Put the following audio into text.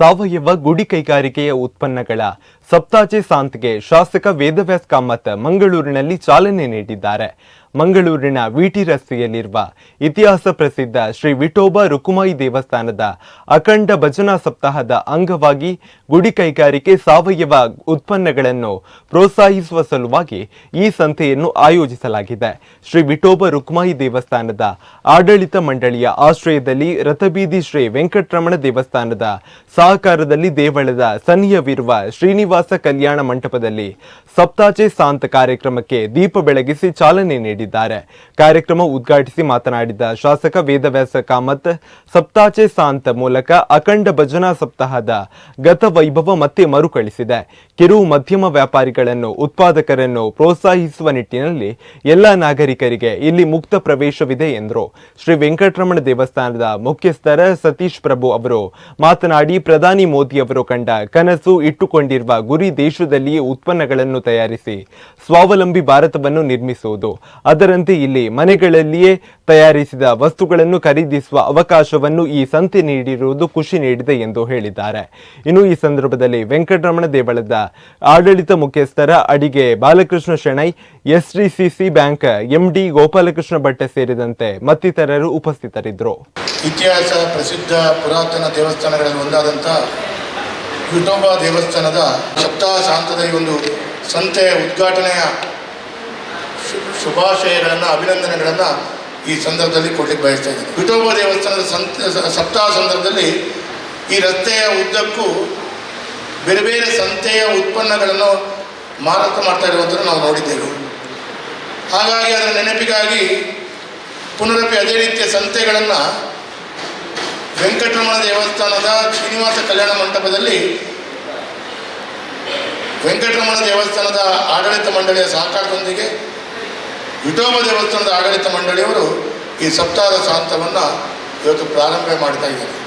ಸಾವಯವ ಗುಡಿ ಕೈಗಾರಿಕೆಯ ಉತ್ಪನ್ನಗಳ ಸಪ್ತಾಚೆ ಸಾಂತ್ಗೆ ಶಾಸಕ ವೇದವ್ಯಾಸ್ ಕಾಮತ್ ಮಂಗಳೂರಿನಲ್ಲಿ ಚಾಲನೆ ನೀಡಿದ್ದಾರೆ. ಮಂಗಳೂರಿನ ವಿಟಿ ರಸ್ತೆಯಲ್ಲಿರುವ ಇತಿಹಾಸ ಪ್ರಸಿದ್ಧ ಶ್ರೀ ವಿಠೋಬ ರುಕುಮಾಯಿ ದೇವಸ್ಥಾನದ ಅಖಂಡ ಭಜನಾ ಸಪ್ತಾಹದ ಅಂಗವಾಗಿ ಗುಡಿ ಕೈಗಾರಿಕೆ ಸಾವಯವ ಉತ್ಪನ್ನಗಳನ್ನು ಪ್ರೋತ್ಸಾಹಿಸುವ ಸಲುವಾಗಿ ಈ ಸಂತೆಯನ್ನು ಆಯೋಜಿಸಲಾಗಿದೆ. ಶ್ರೀ ವಿಠೋಬ ರುಕುಮಾಯಿ ದೇವಸ್ಥಾನದ ಆಡಳಿತ ಮಂಡಳಿಯ ಆಶ್ರಯದಲ್ಲಿ ರಥಬೀದಿ ಶ್ರೀ ವೆಂಕಟರಮಣ ದೇವಸ್ಥಾನದ ಸಹಕಾರದಲ್ಲಿ ದೇವಳದ ಸನ್ನಿಹವಿರುವ ಶ್ರೀನಿವಾಸ ಕಲ್ಯಾಣ ಮಂಟಪದಲ್ಲಿ ಸಪ್ತಾಚೆ ಸಾಂತ ಕಾರ್ಯಕ್ರಮಕ್ಕೆ ದೀಪ ಬೆಳಗಿಸಿ ಚಾಲನೆ ನೀಡಿದ್ದಾರೆ ಕಾರ್ಯಕ್ರಮ ಉದ್ಘಾಟಿಸಿ ಮಾತನಾಡಿದ ಶಾಸಕ ವೇದವ್ಯಾಸ ಕಾಮತ್, ಸಪ್ತಾಚೆ ಸಾಂತ ಮೂಲಕ ಅಖಂಡ ಭಜನಾ ಸಪ್ತಾಹದ ಗತ ವೈಭವ ಮತ್ತೆ ಮರುಕಳಿಸಿದೆ. ಕಿರು, ಮಧ್ಯಮ ವ್ಯಾಪಾರಿಗಳನ್ನು, ಉತ್ಪಾದಕರನ್ನು ಪ್ರೋತ್ಸಾಹಿಸುವ ನಿಟ್ಟಿನಲ್ಲಿ ಎಲ್ಲ ನಾಗರಿಕರಿಗೆ ಇಲ್ಲಿ ಮುಕ್ತ ಪ್ರವೇಶವಿದೆ ಎಂದರು. ಶ್ರೀ ವೆಂಕಟರಮಣ ದೇವಸ್ಥಾನದ ಮುಖ್ಯಸ್ಥರ ಸತೀಶ್ ಪ್ರಭು ಅವರು ಮಾತನಾಡಿ, ಪ್ರಧಾನಿ ಮೋದಿ ಅವರು ಕಂಡ ಕನಸು ಇಟ್ಟುಕೊಂಡಿರುವ ಗುರಿ ದೇಶದಲ್ಲಿಯೇ ಉತ್ಪನ್ನಗಳನ್ನು ತಯಾರಿಸಿ ಸ್ವಾವಲಂಬಿ ಭಾರತವನ್ನು ನಿರ್ಮಿಸುವುದು. ಅದರಂತೆ ಇಲ್ಲಿ ಮನೆಗಳಲ್ಲಿಯೇ ತಯಾರಿಸಿದ ವಸ್ತುಗಳನ್ನು ಖರೀದಿಸುವ ಅವಕಾಶವನ್ನು ಈ ಸಂತೆ ನೀಡಿರುವುದು ಖುಷಿ ನೀಡಿದೆ ಎಂದು ಹೇಳಿದ್ದಾರೆ. ಇನ್ನು ಈ ಸಂದರ್ಭದಲ್ಲಿ ವೆಂಕಟರಮಣ ದೇವಳದ ಆಡಳಿತ ಮುಖ್ಯಸ್ಥರ ಅಡಿಗೆ Balakrishna Shenoy, SDCC bank MD Gopalakrishna Bhatte ಸೇರಿದಂತೆ ಮತ್ತಿತರರು ಉಪಸ್ಥಿತರಿದ್ದರು. ಇತಿಹಾಸ ಪ್ರಸಿದ್ಧ ಪುರಾತನ ದೇವಸ್ಥಾನಗಳಲ್ಲಿ ಒಂದಾದಂತಹ ವಿಠೋಬಾ ದೇವಸ್ಥಾನದ ಸಪ್ತಾಹ ಸಾಂತದ ಒಂದು ಸಂತೆಯ ಉದ್ಘಾಟನೆಯ ಶುಭಾಶಯಗಳನ್ನು, ಅಭಿನಂದನೆಗಳನ್ನು ಈ ಸಂದರ್ಭದಲ್ಲಿ ಕೊಡಲಿಕ್ಕೆ ಬಯಸ್ತಾ ಇದ್ದೀನಿ. ವಿಠೋಬ ದೇವಸ್ಥಾನದ ಸಂತ, ಸಪ್ತಾಹ ಸಂದರ್ಭದಲ್ಲಿ ಈ ರಸ್ತೆಯ ಉದ್ದಕ್ಕೂ ಬೇರೆ ಬೇರೆ ಸಂತೆಯ ಉತ್ಪನ್ನಗಳನ್ನು ಮಾರಾಟ ಮಾಡ್ತಾ ಇರುವಂಥದ್ದು ನಾವು ನೋಡಿದ್ದೇವೆ. ಹಾಗಾಗಿ ಅದರ ನೆನಪಿಗಾಗಿ ಪುನರಪಿ ಅದೇ ರೀತಿಯ ಸಂತೆಗಳನ್ನು ವೆಂಕಟರಮಣ ದೇವಸ್ಥಾನದ ಶ್ರೀನಿವಾಸ ಕಲ್ಯಾಣ ಮಂಟಪದಲ್ಲಿ ವೆಂಕಟರಮಣ ದೇವಸ್ಥಾನದ ಆಡಳಿತ ಮಂಡಳಿಯ ಸಹಕಾರದೊಂದಿಗೆ ವಿಠೋಬ ದೇವಸ್ಥಾನದ ಆಡಳಿತ ಮಂಡಳಿಯವರು ಈ ಸಪ್ತಾದ ಸಾಂತವನ್ನು ಇವತ್ತು ಪ್ರಾರಂಭ ಮಾಡ್ತಾ ಇದ್ದಾರೆ.